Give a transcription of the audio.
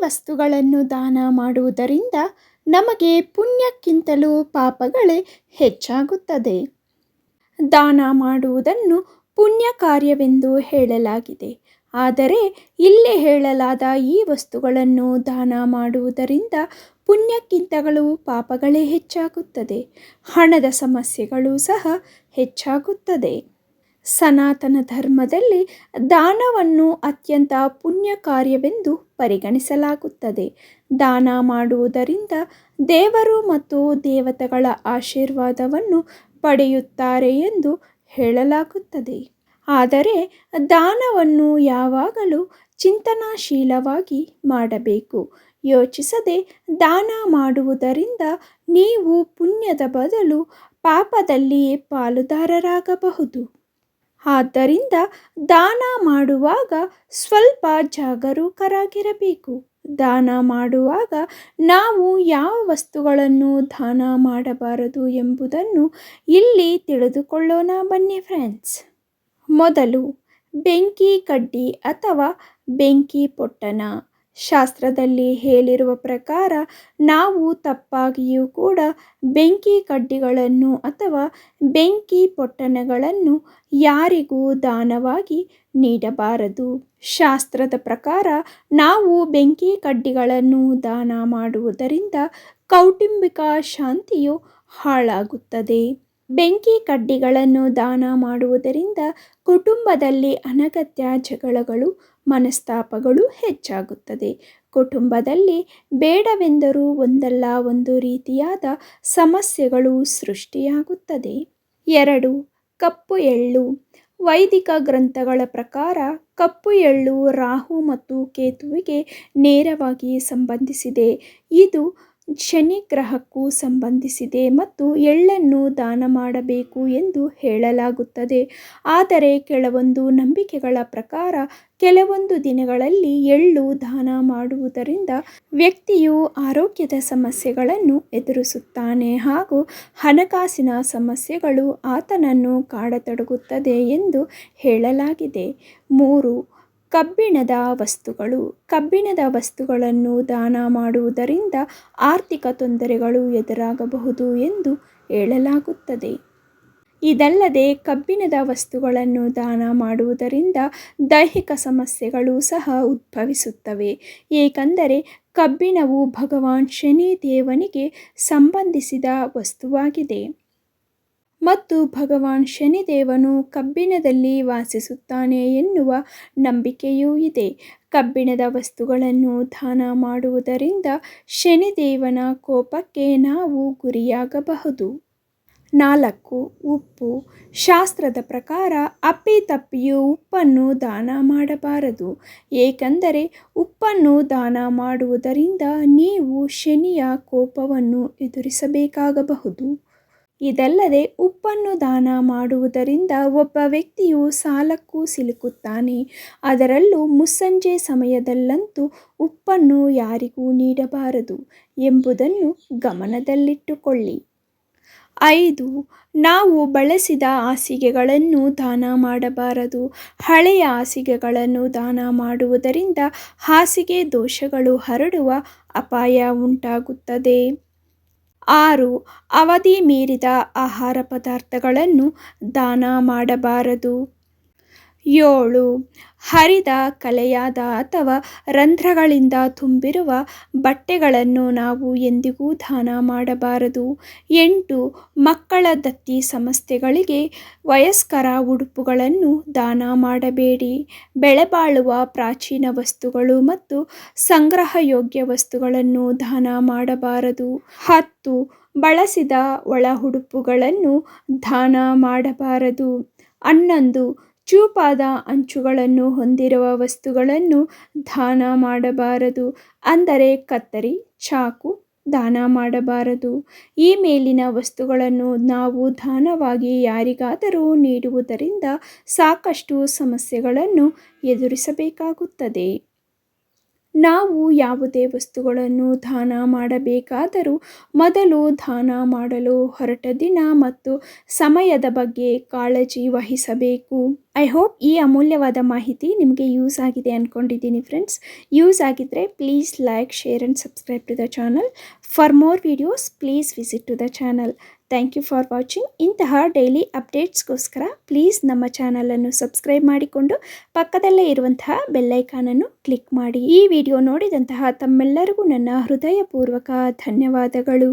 ವಸ್ತುಗಳನ್ನು ದಾನ ಮಾಡುವುದರಿಂದ ನಮಗೆ ಪುಣ್ಯಕ್ಕಿಂತಲೂ ಪಾಪಗಳೇ ಹೆಚ್ಚಾಗುತ್ತದೆ. ದಾನ ಮಾಡುವುದನ್ನು ಪುಣ್ಯ ಕಾರ್ಯವೆಂದು ಹೇಳಲಾಗಿದೆ. ಆದರೆ ಇಲ್ಲಿ ಹೇಳಲಾದ ಈ ವಸ್ತುಗಳನ್ನು ದಾನ ಮಾಡುವುದರಿಂದ ಪುಣ್ಯಕ್ಕಿಂತಗಳು ಪಾಪಗಳೇ ಹೆಚ್ಚಾಗುತ್ತದೆ. ಹಣದ ಸಮಸ್ಯೆಗಳು ಸಹ ಹೆಚ್ಚಾಗುತ್ತದೆ. ಸನಾತನ ಧರ್ಮದಲ್ಲಿ ದಾನವನ್ನು ಅತ್ಯಂತ ಪುಣ್ಯ ಕಾರ್ಯವೆಂದು ಪರಿಗಣಿಸಲಾಗುತ್ತದೆ. ದಾನ ಮಾಡುವುದರಿಂದ ದೇವರು ಮತ್ತು ದೇವತೆಗಳ ಆಶೀರ್ವಾದವನ್ನು ಪಡೆಯುತ್ತಾರೆ ಎಂದು ಹೇಳಲಾಗುತ್ತದೆ. ಆದರೆ ದಾನವನ್ನು ಯಾವಾಗಲೂ ಚಿಂತನಾಶೀಲವಾಗಿ ಮಾಡಬೇಕು. ಯೋಚಿಸದೆ ದಾನ ಮಾಡುವುದರಿಂದ ನೀವು ಪುಣ್ಯದ ಬದಲು ಪಾಪದಲ್ಲಿ ಪಾಲುದಾರರಾಗಬಹುದು. ಆದ್ದರಿಂದ ದಾನ ಮಾಡುವಾಗ ಸ್ವಲ್ಪ ಜಾಗರೂಕರಾಗಿರಬೇಕು. ದಾನ ಮಾಡುವಾಗ ನಾವು ಯಾವ ವಸ್ತುಗಳನ್ನು ದಾನ ಮಾಡಬಾರದು ಎಂಬುದನ್ನು ಇಲ್ಲಿ ತಿಳಿದುಕೊಳ್ಳೋಣ ಬನ್ನಿ ಫ್ರೆಂಡ್ಸ್. ಮೊದಲು ಬೆಂಕಿ ಕಡ್ಡಿ ಅಥವಾ ಬೆಂಕಿ ಪೊಟ್ಟಣ. ಶಾಸ್ತ್ರದಲ್ಲಿ ಹೇಳಿರುವ ಪ್ರಕಾರ ನಾವು ತಪ್ಪಾಗಿಯೂ ಕೂಡ ಬೆಂಕಿ ಕಡ್ಡಿಗಳನ್ನು ಅಥವಾ ಬೆಂಕಿ ಪೊಟ್ಟಣಗಳನ್ನು ಯಾರಿಗೂ ದಾನವಾಗಿ ನೀಡಬಾರದು. ಶಾಸ್ತ್ರದ ಪ್ರಕಾರ ನಾವು ಬೆಂಕಿ ಕಡ್ಡಿಗಳನ್ನು ದಾನ ಮಾಡುವುದರಿಂದ ಕೌಟುಂಬಿಕ ಶಾಂತಿಯು ಹಾಳಾಗುತ್ತದೆ. ಬೆಂಕಿ ಕಡ್ಡಿಗಳನ್ನು ದಾನ ಮಾಡುವುದರಿಂದ ಕುಟುಂಬದಲ್ಲಿ ಅನಗತ್ಯ ಜಗಳಗಳು, ಮನಸ್ತಾಪಗಳು ಹೆಚ್ಚಾಗುತ್ತದೆ. ಕುಟುಂಬದಲ್ಲಿ ಬೇಡವೆಂದರೂ ಒಂದಲ್ಲ ಒಂದು ರೀತಿಯಾದ ಸಮಸ್ಯೆಗಳು ಸೃಷ್ಟಿಯಾಗುತ್ತದೆ. ಎರಡು, ಕಪ್ಪು ಎಳ್ಳು. ವೈದಿಕ ಗ್ರಂಥಗಳ ಪ್ರಕಾರ ಕಪ್ಪು ಎಳ್ಳು ರಾಹು ಮತ್ತು ಕೇತುವಿಗೆ ನೇರವಾಗಿ ಸಂಬಂಧಿಸಿದೆ. ಇದು ಶನಿ ಗ್ರಹಕ್ಕೂ ಸಂಬಂಧಿಸಿದೆ ಮತ್ತು ಎಳ್ಳನ್ನು ದಾನ ಮಾಡಬೇಕು ಎಂದು ಹೇಳಲಾಗುತ್ತದೆ. ಆದರೆ ಕೆಲವೊಂದು ನಂಬಿಕೆಗಳ ಪ್ರಕಾರ ಕೆಲವೊಂದು ದಿನಗಳಲ್ಲಿ ಎಳ್ಳು ದಾನ ಮಾಡುವುದರಿಂದ ವ್ಯಕ್ತಿಯು ಆರೋಗ್ಯದ ಸಮಸ್ಯೆಗಳನ್ನು ಎದುರಿಸುತ್ತಾನೆ ಹಾಗೂ ಹಣಕಾಸಿನ ಸಮಸ್ಯೆಗಳು ಆತನನ್ನು ಕಾಡತೊಡಗುತ್ತದೆ ಎಂದು ಹೇಳಲಾಗಿದೆ. ಮೂರು ಕಬ್ಬಿಣದ ವಸ್ತುಗಳು. ಕಬ್ಬಿಣದ ವಸ್ತುಗಳನ್ನು ದಾನ ಮಾಡುವುದರಿಂದ ಆರ್ಥಿಕ ತೊಂದರೆಗಳು ಎದುರಾಗಬಹುದು ಎಂದು ಹೇಳಲಾಗುತ್ತದೆ. ಇದಲ್ಲದೆ ಕಬ್ಬಿಣದ ವಸ್ತುಗಳನ್ನು ದಾನ ಮಾಡುವುದರಿಂದ ದೈಹಿಕ ಸಮಸ್ಯೆಗಳು ಸಹ ಉದ್ಭವಿಸುತ್ತವೆ. ಏಕೆಂದರೆ ಕಬ್ಬಿಣವು ಭಗವಾನ್ ಶನಿ ದೇವನಿಗೆ ಸಂಬಂಧಿಸಿದ ವಸ್ತುವಾಗಿದೆ. ಮತ್ತು ಭಗವಾನ್ ಶನಿದೇವನು ಕಬ್ಬಿಣದಲ್ಲಿ ವಾಸಿಸುತ್ತಾನೆ ಎನ್ನುವ ನಂಬಿಕೆಯೂ ಇದೆ. ಕಬ್ಬಿಣದ ವಸ್ತುಗಳನ್ನು ದಾನ ಮಾಡುವುದರಿಂದ ಶನಿದೇವನ ಕೋಪಕ್ಕೆ ನಾವು ಗುರಿಯಾಗಬಹುದು. ನಾಲ್ಕು, ಉಪ್ಪು. ಶಾಸ್ತ್ರದ ಪ್ರಕಾರ ಅಪ್ಪಿತಪ್ಪಿಯು ಉಪ್ಪನ್ನು ದಾನ ಮಾಡಬಾರದು. ಏಕೆಂದರೆ ಉಪ್ಪನ್ನು ದಾನ ಮಾಡುವುದರಿಂದ ನೀವು ಶನಿಯ ಕೋಪವನ್ನು ಎದುರಿಸಬೇಕಾಗಬಹುದು. ಇದಲ್ಲದೆ ಉಪ್ಪನ್ನು ದಾನ ಮಾಡುವುದರಿಂದ ಒಬ್ಬ ವ್ಯಕ್ತಿಯು ಸಾಲಕ್ಕೂ ಸಿಲುಕುತ್ತಾನೆ. ಅದರಲ್ಲೂ ಮುಸ್ಸಂಜೆ ಸಮಯದಲ್ಲಂತೂ ಉಪ್ಪನ್ನು ಯಾರಿಗೂ ನೀಡಬಾರದು ಎಂಬುದನ್ನು ಗಮನದಲ್ಲಿಟ್ಟುಕೊಳ್ಳಿ. ಐದು, ನಾವು ಬಳಸಿದ ಹಾಸಿಗೆಗಳನ್ನು ದಾನ ಮಾಡಬಾರದು. ಹಳೆಯ ಹಾಸಿಗೆಗಳನ್ನು ದಾನ ಮಾಡುವುದರಿಂದ ಹಾಸಿಗೆ ದೋಷಗಳು ಹರಡುವ ಅಪಾಯ ಉಂಟಾಗುತ್ತದೆ. ಆರು ಅವಧಿ ಮೀರಿದ ಆಹಾರ ಪದಾರ್ಥಗಳನ್ನು ದಾನ ಮಾಡಬಾರದು. ಏಳು. ಹರಿದ ಕಲೆಯಾದ ಅಥವಾ ರಂಧ್ರಗಳಿಂದ ತುಂಬಿರುವ ಬಟ್ಟೆಗಳನ್ನು ನಾವು ಎಂದಿಗೂ ದಾನ ಮಾಡಬಾರದು. ಎಂಟು. ಮಕ್ಕಳ ದತ್ತಿ ಸಂಸ್ಥೆಗಳಿಗೆ ವಯಸ್ಕರ ಉಡುಪುಗಳನ್ನು ದಾನ ಮಾಡಬೇಡಿ. ಬೆಲೆಬಾಳುವ ಪ್ರಾಚೀನ ವಸ್ತುಗಳು ಮತ್ತು ಸಂಗ್ರಹಯೋಗ್ಯ ವಸ್ತುಗಳನ್ನು ದಾನ ಮಾಡಬಾರದು. ಹತ್ತು. ಬಳಸಿದ ಒಳ ಉಡುಪುಗಳನ್ನು ದಾನ ಮಾಡಬಾರದು. ಹನ್ನೊಂದು. ಚೂಪಾದ ಅಂಚುಗಳನ್ನು ಹೊಂದಿರುವ ವಸ್ತುಗಳನ್ನು ದಾನ ಮಾಡಬಾರದು. ಅಂದರೆ ಕತ್ತರಿ, ಚಾಕು ದಾನ ಮಾಡಬಾರದು. ಈ ಮೇಲಿನ ವಸ್ತುಗಳನ್ನು ನಾವು ದಾನವಾಗಿ ಯಾರಿಗಾದರೂ ನೀಡುವುದರಿಂದ ಸಾಕಷ್ಟು ಸಮಸ್ಯೆಗಳನ್ನು ಎದುರಿಸಬೇಕಾಗುತ್ತದೆ. ನಾವು ಯಾವುದೇ ವಸ್ತುಗಳನ್ನು ದಾನ ಮಾಡಬೇಕಾದರೂ ಮೊದಲು ದಾನ ಮಾಡಲು ಹೊರಟ ದಿನ ಮತ್ತು ಸಮಯದ ಬಗ್ಗೆ ಕಾಳಜಿ ವಹಿಸಬೇಕು. ಐ ಹೋಪ್ ಈ ಅಮೂಲ್ಯವಾದ ಮಾಹಿತಿ ನಿಮಗೆ ಯೂಸ್ ಆಗಿದೆ ಅಂದ್ಕೊಂಡಿದ್ದೀನಿ ಫ್ರೆಂಡ್ಸ್ ಯೂಸ್ ಆಗಿದ್ದರೆ please like share and subscribe to the channel for more videos please visit to the channel thank you for watching ಇಂತಹ ಡೈಲಿ ಅಪ್ಡೇಟ್ಸ್ಗೋಸ್ಕರ ಪ್ಲೀಸ್ ನಮ್ಮ ಚಾನಲನ್ನು ಸಬ್ಸ್ಕ್ರೈಬ್ ಮಾಡಿಕೊಂಡು ಪಕ್ಕದಲ್ಲೇ ಇರುವಂತಹ ಬೆಲ್ಲೈಕಾನನ್ನು ಕ್ಲಿಕ್ ಮಾಡಿ ಈ ವಿಡಿಯೋ ನೋಡಿದಂತಹ ತಮ್ಮೆಲ್ಲರಿಗೂ ನನ್ನ ಹೃದಯಪೂರ್ವಕ ಧನ್ಯವಾದಗಳು.